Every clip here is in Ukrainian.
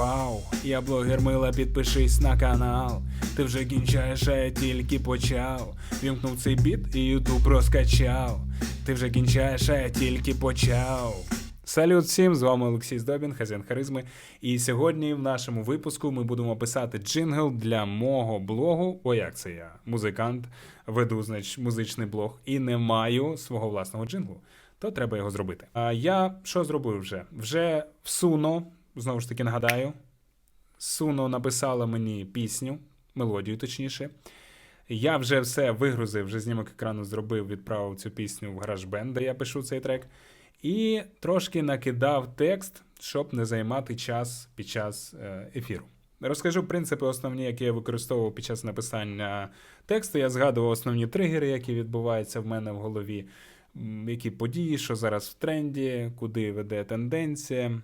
Вау, я блогер мила, підпишись на канал. Ти вже кінчаєш, а я тільки почав. Вімкнув цей біт і ютуб розкачав. Ти вже кінчаєш, а я тільки почав. Салют всім, з вами Олексій Здобін, хазяїн харизми. І сьогодні в нашому випуску ми будемо писати джингл для мого блогу. О, як це я? Музикант, веду, значить, музичний блог і не маю свого власного джинглу. То треба його зробити. А я що зробив вже? Вже в Суно, знову ж таки нагадаю, Суно написала мені пісню, мелодію точніше. Я вже все вигрузив, вже знімок екрану зробив, відправив цю пісню в GarageBand, де я пишу цей трек. І трошки накидав текст, щоб не займати час під час е, ефіру. Розкажу принципи основні, які я використовував під час написання тексту. Я згадував основні тригери, які відбуваються в мене в голові, які події, що зараз в тренді, куди веде тенденція.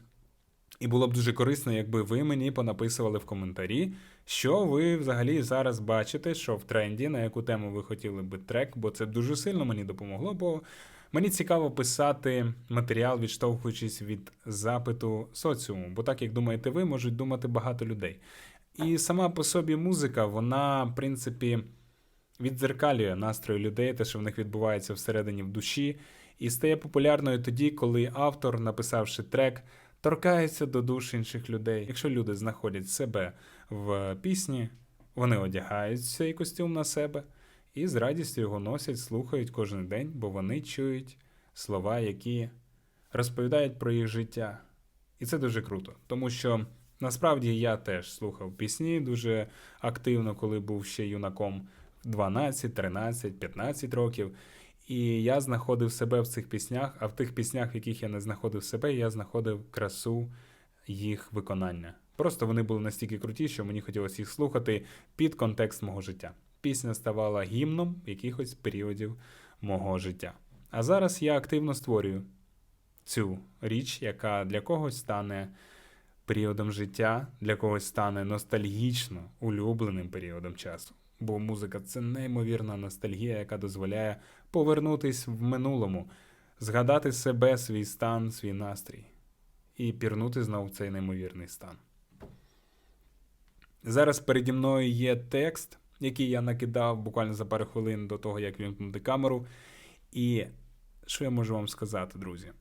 І було б дуже корисно, якби ви мені понаписували в коментарі, що ви взагалі зараз бачите, що в тренді, на яку тему ви хотіли би трек, бо це дуже сильно мені допомогло, бо мені цікаво писати матеріал, відштовхуючись від запиту соціуму, бо так як думаєте ви, можуть думати багато людей. І сама по собі музика, вона, в принципі, віддзеркалює настрої людей, те, що в них відбувається всередині в душі, і стає популярною тоді, коли автор, написавши трек, торкається до душ інших людей. Якщо люди знаходять себе в пісні, вони одягають цей костюм на себе і з радістю його носять, слухають кожен день, бо вони чують слова, які розповідають про їх життя. І це дуже круто, тому що насправді я теж слухав пісні дуже активно, коли був ще юнаком 12, 13, 15 років. І я знаходив себе в цих піснях, а в тих піснях, в яких я не знаходив себе, я знаходив красу їх виконання. Просто вони були настільки круті, що мені хотілося їх слухати під контекст мого життя. Пісня ставала гімном якихось періодів мого життя. А зараз я активно створюю цю річ, яка для когось стане періодом життя, для когось стане ностальгічно улюбленим періодом часу. Бо музика це неймовірна ностальгія, яка дозволяє повернутись в минулому, згадати себе, свій стан, свій настрій і пірнути знову в цей неймовірний стан. Зараз переді мною є текст, який я накидав буквально за пару хвилин до того, як вімкнути камеру. І що я можу вам сказати, друзі?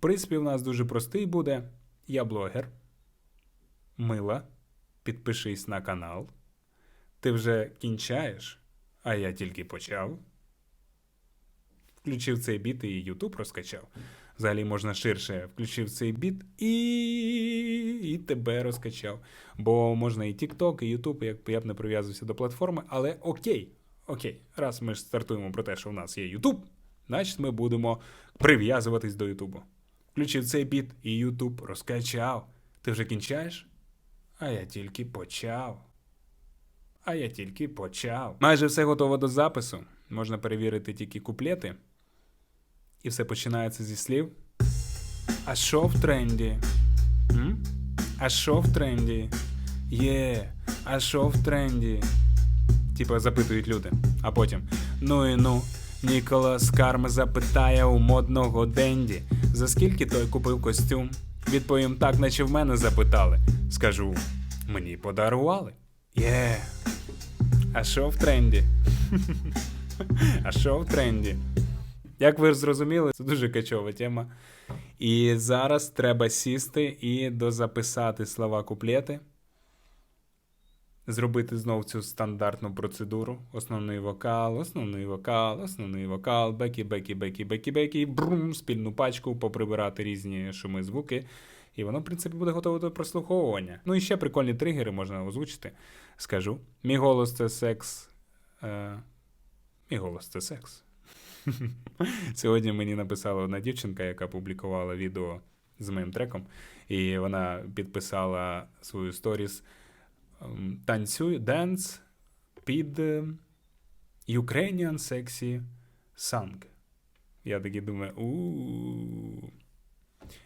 Приспів у нас дуже простий буде. Я блогер. Мила. Підпишись на канал. Ти вже кінчаєш, а я тільки почав. Включив цей біт і YouTube розкачав. Взагалі можна ширше. Включив цей біт і, і тебе розкачав. Бо можна і TikTok, і YouTube, як я б не прив'язувався до платформи, але окей, окей, раз ми ж стартуємо про те, що в нас є YouTube, значить ми будемо прив'язуватись до YouTube. Включив цей біт і YouTube розкачав. Ти вже кінчаєш? А я тільки почав. А я тільки почав. Майже все готово до запису. Можна перевірити тільки куплети. І все починається зі слів. А що в тренді? М? А що в тренді? Є, а що в тренді? Типа запитують люди. А потім. Ну і ну. Ніколас Карм запитає у модного Денді, за скільки той купив костюм. Відповім так, наче в мене запитали. Скажу, мені подарували. Є. А що в тренді? А що в тренді? Як ви зрозуміли, це дуже качова тема. І зараз треба сісти і дозаписати слова куплети, зробити знов цю стандартну процедуру. Основний вокал, основний вокал, основний вокал, бекі, бекі, бекі, бекі, бекі, брум, спільну пачку, поприбирати різні шуми, звуки. І воно, в принципі, буде готове до прослуховування. Ну і ще прикольні тригери можна озвучити. Скажу. Мій голос це секс. Е... Мій голос це секс. Сьогодні мені написала одна дівчинка, яка публікувала відео з моїм треком, і вона підписала свою сторіс ем, танцюй денс під е, Ukrainian Sexy Song. Я такий думаю, у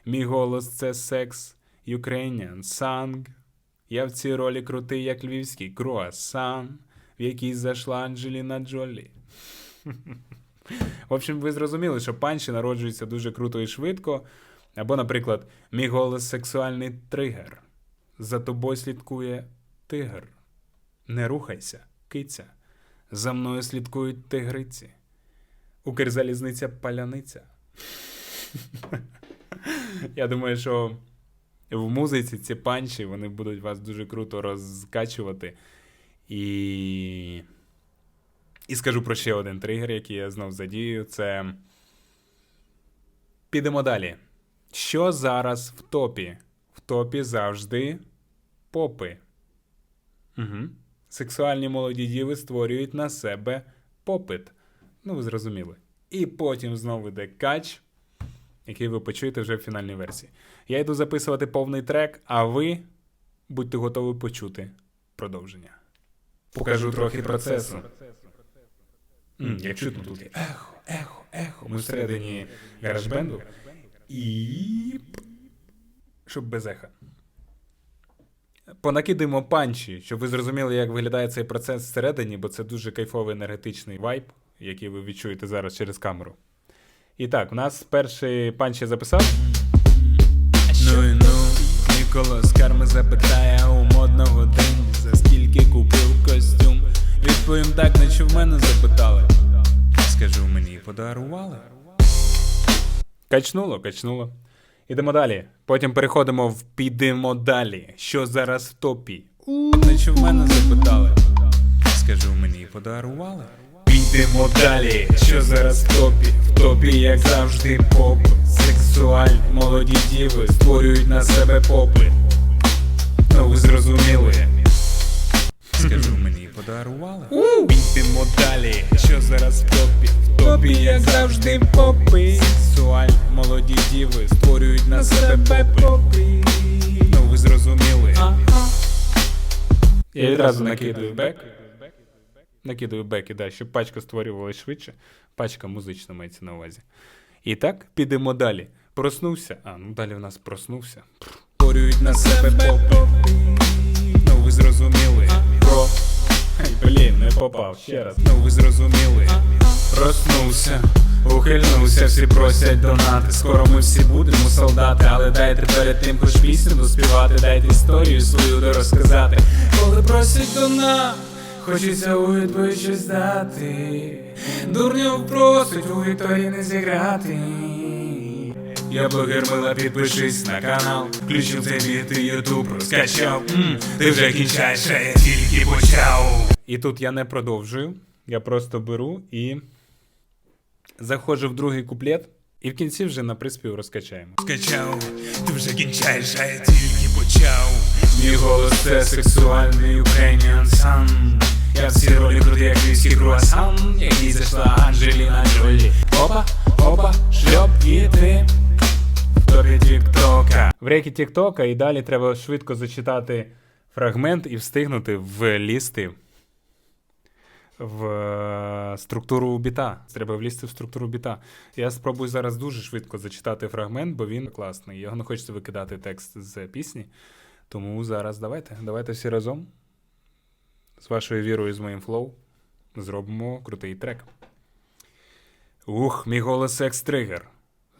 Мій голос це секс Ukrainian Song. Я в цій ролі крутий, як львівський круасан, в якій зайшла Анджеліна Джолі. В общем, ви зрозуміли, що панчі народжуються дуже круто і швидко. Або, наприклад, мій голос сексуальний тригер. За тобою слідкує тигр. Не рухайся, киця. За мною слідкують тигриці. Укрзалізниця паляниця. Я думаю, що в музиці ці панчі вони будуть вас дуже круто розкачувати. І. І скажу про ще один тригер, який я знов задію. Це. Підемо далі. Що зараз в топі? В топі завжди попи. Угу. Сексуальні молоді діви створюють на себе попит. Ну, ви зрозуміли. І потім знову йде кач, який ви почуєте вже в фінальній версії. Я йду записувати повний трек, а ви будьте готові почути продовження. Покажу трохи процесу. Як чутно тут є ехо, ехо, ехо. Ми всередині гаражбенду. І. Щоб без еха. Понакидуємо панчі, щоб ви зрозуміли, як виглядає цей процес всередині, бо це дуже кайфовий енергетичний вайб, який ви відчуєте зараз через камеру. І так, у нас перший панч я записав. Ну і ну, Ніколас Карми запитає у модного денді, за скільки купив костюм. Відповім так, наче в мене запитали. Скажу, мені подарували. Качнуло, качнуло. Ідемо далі. Потім переходимо в підемо далі. Що зараз в топі? Наче в мене запитали. Скажу, мені подарували. Підемо далі. Що зараз в топі? В топі, як завжди, поп. Сексуальні молоді діви створюють на себе попит. Ну ви зрозуміли. Скажу, мені подарували. Підемо далі. Що зараз в топі? В топі, як завжди, попи. Сексуальні молоді діви створюють на себе попи. Ну ви зрозуміли. Я відразу накидаю бек. Накидаю бек і да, щоб пачка створювалася швидше. Пачка музична мається на увазі. І так, підемо далі. Проснувся. А, ну далі в нас проснувся. Створюють на себе попи. Ну ви зрозуміли. Про. Блін, не попав ще раз. Ну ви зрозуміли. Проснувся, ухильнувся, всі просять донати. Скоро ми всі будемо солдати, але дайте перед тим хоч пісню доспівати, дайте історію свою дорозказати. Коли просять дона, хочеться у відповідь щось дати. Дурнів просить у Вікторії не зіграти. Я блогер мила, підпишись на канал, включив цей біт і ютуб розкачав. М, ти вже кінчаєш, а я тільки почав. І тут я не продовжую. Я просто беру і заходжу в другий куплет, і в кінці вже на приспів розкачаємо. Скачав, ти вже кінчаєш, а я тільки почав. Мій голос це сексуальний Ukrainian sun. Я всі ролі крутий, як віскі круасан, який зайшла Анджеліна Джолі. Опа, опа, шльоп і ти. В топі Тіктока. В рекі Тіктока і далі треба швидко зачитати фрагмент і встигнути влізти в е, структуру біта. Треба влізти в структуру біта. Я спробую зараз дуже швидко зачитати фрагмент, бо він класний. Його не хочеться викидати текст з пісні. Тому зараз давайте. Давайте всі разом з вашою вірою, з моїм флоу, зробимо крутий трек. Ух, мій голос секс-тригер.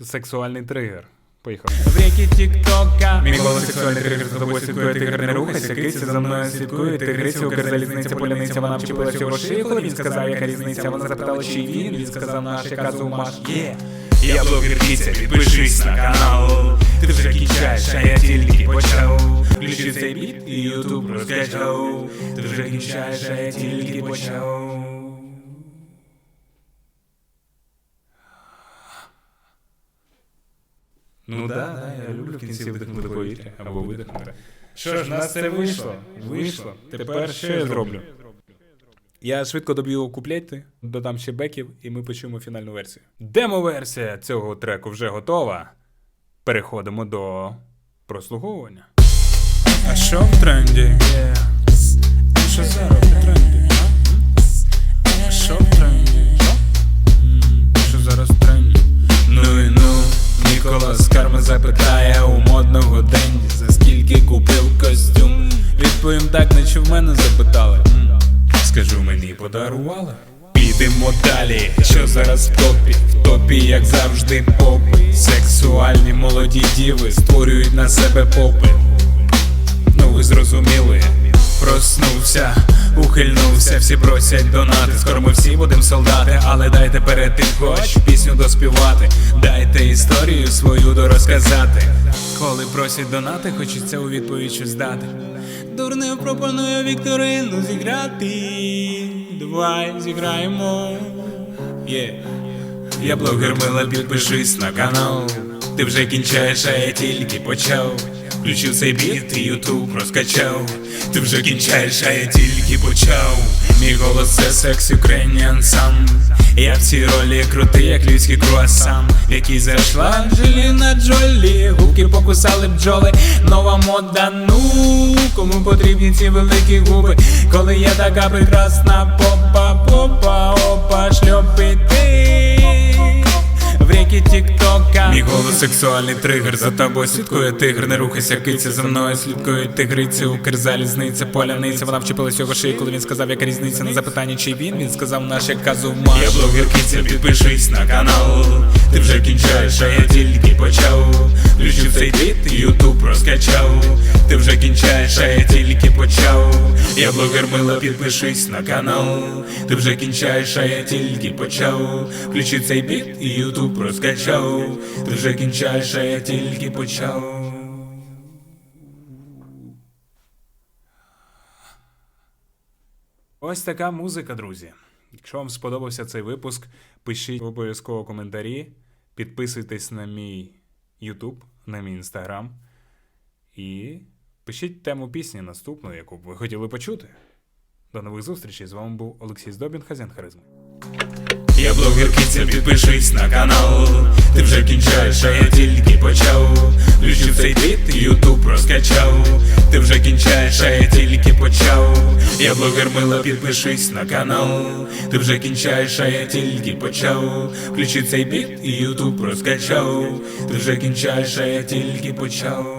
Сексуальний тригер. Поїхали. В ріки Тіктока. Мій голос сексуальний тригер за тобою слідкує тигр, не рухайся, киця за мною слідкує, тигриця, укрзалізниця, поляниця, вона вчепилася шиї, коли він сказав, яка різниця, вона запитала, чи він, він сказав, наш, яка зумаш, є. Я блогер киця, підпишись на канал. Ти вже кінчаєш, а я тільки почав. Включи цей біт і ютуб розкачав. Ти вже кінчаєш, а я тільки почав. Ну да, да, я люблю в кінці видихнути повітря або видихнути. Що ж, в нас це вийшло. Вийшло. Тепер що я зроблю? Я швидко доб'ю куплети, додам ще беків, і ми почуємо фінальну версію. Демо-версія цього треку вже готова. Переходимо до прослуговування. А що в тренді? Що зараз в тренді? А що в тренді? Що зараз в тренді? Ну і ну, Ніколас Карми запитає у модного денді, за скільки купив костюм. Відповім так, наче в мене запитали. Скажу, мені подарували. Підемо далі, що зараз в топі, в топі, як завжди, попи. Сексуальні молоді діви створюють на себе попит. Ну ви зрозуміли. Проснувся, ухильнувся, всі просять донати. Скоро ми всі будем солдати, але дайте перед тим хоч пісню доспівати. Дайте історію свою дорозказати. Коли просять донати, хочеться у відповідь щось дати. Дурне пропоную вікторину зіграти. Давай зіграємо. Yeah. Я блогер мила, підпишись на канал. Ти вже кінчаєш, а я тільки почав. Включив цей біт і ютуб розкачав. Ти вже кінчаєш, а я тільки почав. Мій голос це секс Ukrainian сам. Я в цій ролі крутий, як львівський круасан, в який зайшла Анджеліна Джолі. Губки покусали бджоли, нова мода. Ну кому потрібні ці великі губи, коли я така прекрасна попа, попа, опа, шльопити в ріки Тіктока. Мій голос сексуальний тригер, за тобою слідкує тигр, не рухайся, киця за мною слідкують тигриці, Укрзалізниця, поляниця. Вона вчепилась його шиї, коли він сказав, яка різниця на запитання, чи він. Він сказав, наш як казума. Я блогер киця, підпишись на канал. Ти вже кінчаєш, а я тільки почав. Включив цей твіт, ютуб розкачав. Ти вже кінчаєш, а я тільки почав. Я блогер мила, підпишись на канал. Ти вже кінчаєш, а я тільки почав. Включи цей біт і ютуб розкачав. Ти вже кінчаєш, а я тільки почав. Ось така музика, друзі. Якщо вам сподобався цей випуск, пишіть обов'язково коментарі, підписуйтесь на мій YouTube, на мій Instagram і пишіть тему пісні наступну, яку б ви хотіли почути. До нових зустрічей. З вами був Олексій Здобін, Хазян Харизми. Я блогер киця, підпишись на канал. Ти вже кінчаєш, а я тільки почав. Включив цей твіт, ютуб розкачав. Ти вже кінчаєш, а я тільки почав. Я блогер мила, підпишись на канал. Ти вже кінчаєш, а я тільки почав. Включи цей біт, і ютуб розкачав. Ти вже кінчаєш, а я тільки почав.